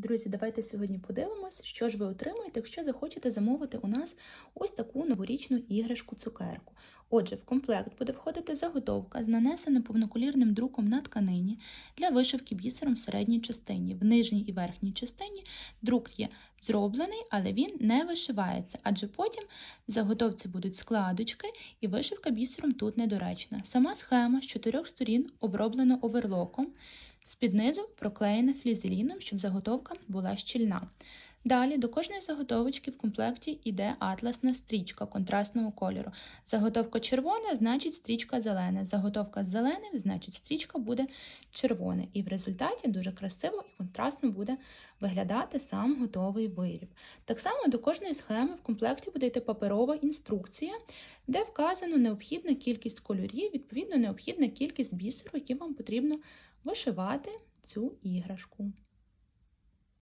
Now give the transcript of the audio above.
Друзі, давайте сьогодні подивимось, що ж ви отримаєте, якщо захочете замовити у нас ось таку новорічну іграшку цукерку. Отже, в комплект буде входити заготовка з нанесеним повноколірним друком на тканині для вишивки бісером в середній частині. В нижній і верхній частині друк є зроблений, але він не вишивається, адже потім в заготовці будуть складочки і вишивка бісером тут недоречна. Сама схема з чотирьох сторін оброблена оверлоком. З-під низу проклеєна флізеліном, щоб заготовка була щільна. Далі до кожної заготовочки в комплекті йде атласна стрічка контрастного кольору. Заготовка червона, значить стрічка зелена. Заготовка з зеленим, значить стрічка буде червона. І в результаті дуже красиво і контрастно буде виглядати сам готовий виріб. Так само до кожної схеми в комплекті буде йти паперова інструкція, де вказано необхідна кількість кольорів, відповідно необхідна кількість бісеру, які вам потрібно вишивати цю іграшку.